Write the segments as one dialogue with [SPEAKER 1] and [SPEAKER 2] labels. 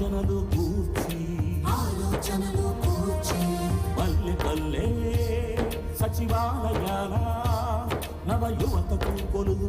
[SPEAKER 1] ఆలోచనలు కూర్చి
[SPEAKER 2] ఆలోచనలు కూర్చి
[SPEAKER 1] పల్లె పల్లె సచివాలయాల నవ యువతకు కొలువు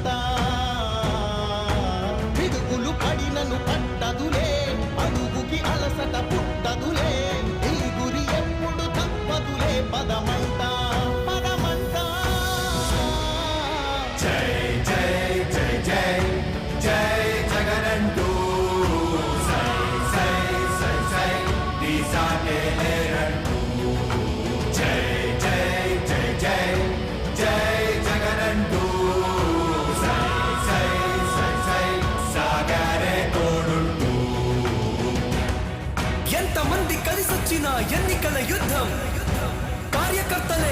[SPEAKER 3] అడుగుకి పుట్టదులే ఈ గురి ఎప్పుడు తప్పదులే పదమంట పదమంట
[SPEAKER 4] ఎన్నికల యుద్ధం. కార్యకర్తలే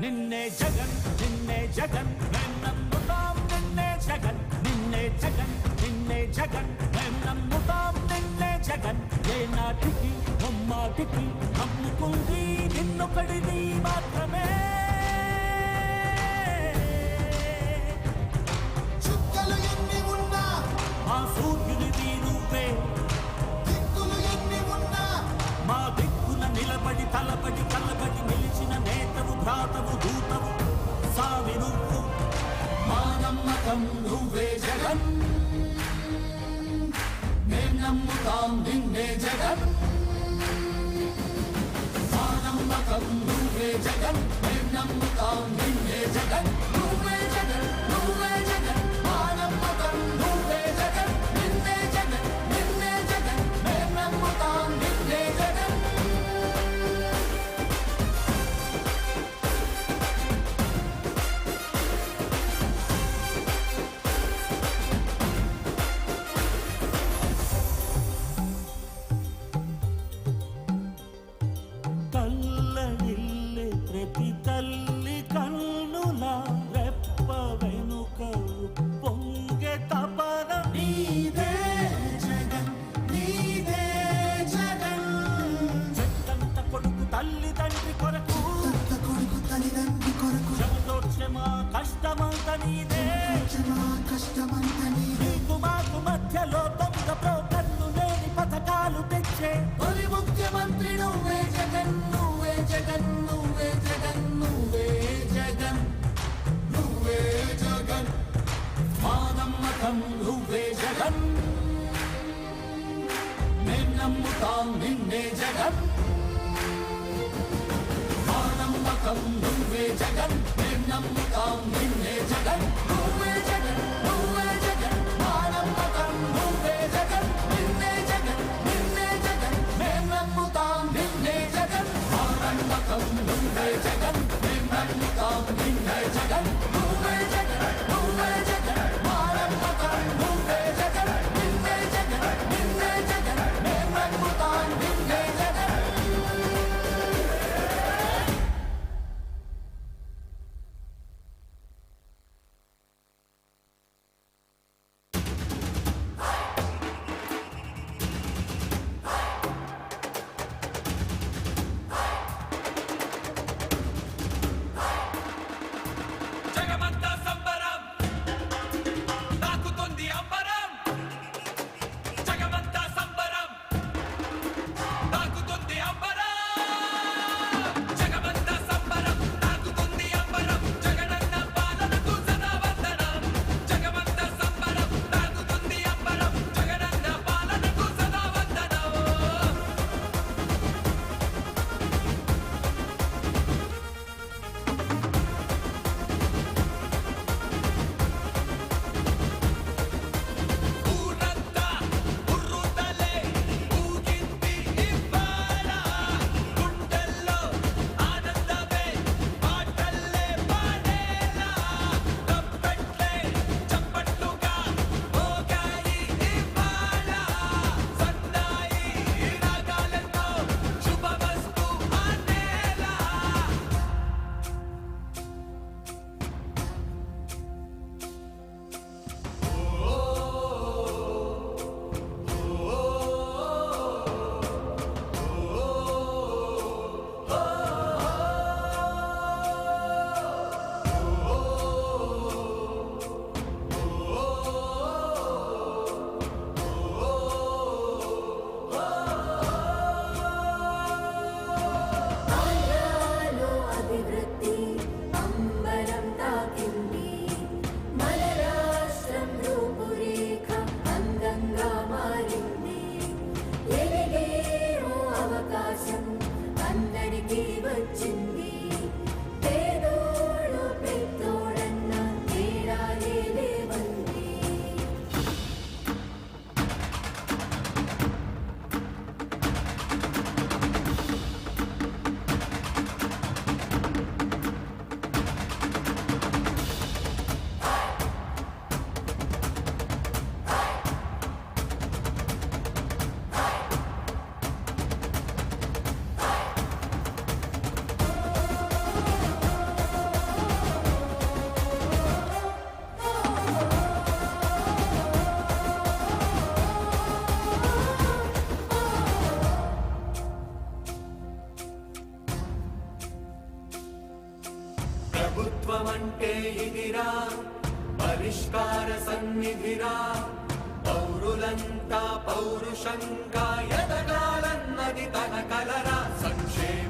[SPEAKER 1] నిన్నే జగన్. నిన్నే జగన్ మేము నమ్ముతాం. నిన్నే జగన్ నిన్నే జగన్. నిన్నే జగన్. మేము నమ్ముతాం. నిన్నే జగన్. ఏ నాటికి అమ్మాటికి నమ్ముకుంది నిన్ను on దైవం నువ్వే జగన్. మేము నమ్ముతాం నిన్నే జగన్.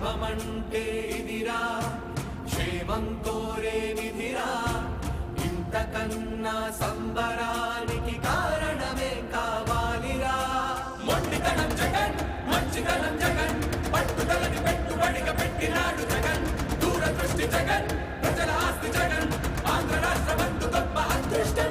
[SPEAKER 4] సంక్షేమమంటే ఇదిరా క్షేమం కోరే విధిరా. ఇంతకన్నా సంబరానికి కారణమే కావాలిరా. మొండితనం జగన్ మంచితనం జగన్. పట్టుదలని పెట్టుబడిగా పెట్టినాడు జగన్. దూరదృష్టి జగన్ ప్రజల ఆస్తి జగన్. ఆంధ్ర రాష్ట్ర బంధు గొప్ప అదృష్టం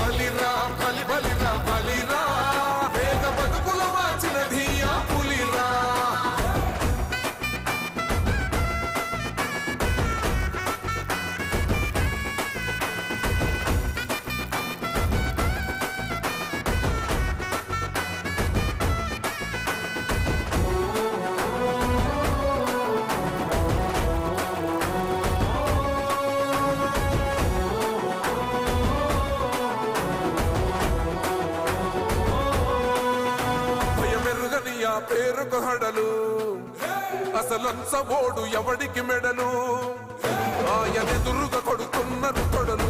[SPEAKER 5] అసలంచబోడు ఎవడికి మెడలు? ఆయనెదురుగా కొడుతున్నారు కొడలు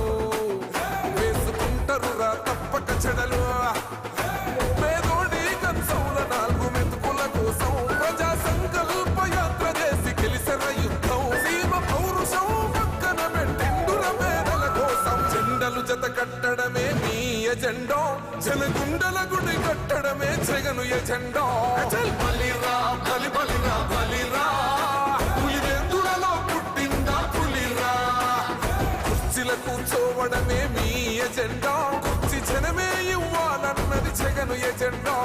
[SPEAKER 5] వేసుకుంటారు రా తప్పక చెడలు. కోసం జత కట్టడమే మీ ఎజెండో. జనగుండల గుడి కట్టడమే జగను ఎజెండో. కుర్చీల మీ ఎజెండా. కుర్చీ జనమే ఇవ్వాలన్నది జగను ఎజెండా.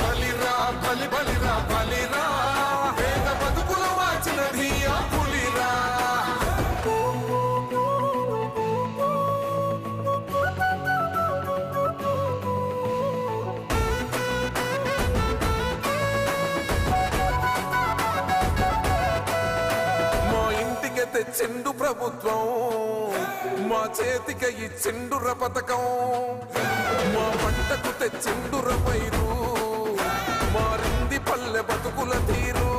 [SPEAKER 5] బలిరా బలి బలిరా బలిరా. పేద బతుకులు వాచినది ఆ పులిరా. ఇంటికి తెచ్చిండు ప్రభుత్వం. మా చేతిక ఈ చెండుర పథకం. మా పంటకు తెచ్చిండుర పైరు. మారింది పల్లె బతుకుల తీరు.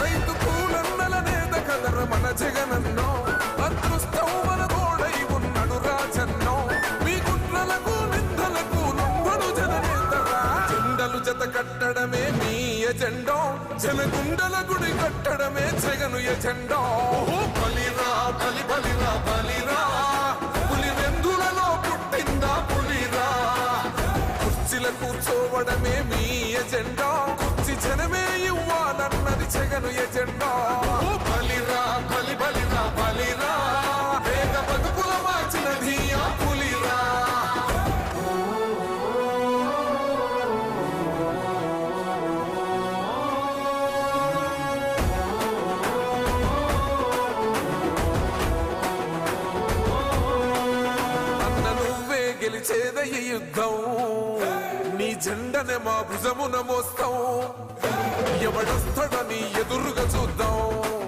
[SPEAKER 5] రైతు కూలన్నల నేత కదర మన జగనన్నో. అదృష్టం మన గోడై ఉన్నడు రాజన్నో. మీ గుట్లకు నిందలకు నొంగడు జననేతరా. చెండలు జత కట్టడమే మీ ఎజెండో. జనగుండల గుడి కట్టడమే జగను ఎజెండో. బలిరా బలి బలిరా. బలిరా పులి వెందులలో పుట్టిందా పులిరా? కుర్చీల కూర్చోవడమే మీ ఎజెండా. కుర్చీ జనమే ఇవ్వాలన్నది జగను ఎజెండా. జెండనే మా భుజమున మోస్తాం. ఎవడొస్తాడని ఎదురుగా చూద్దాం.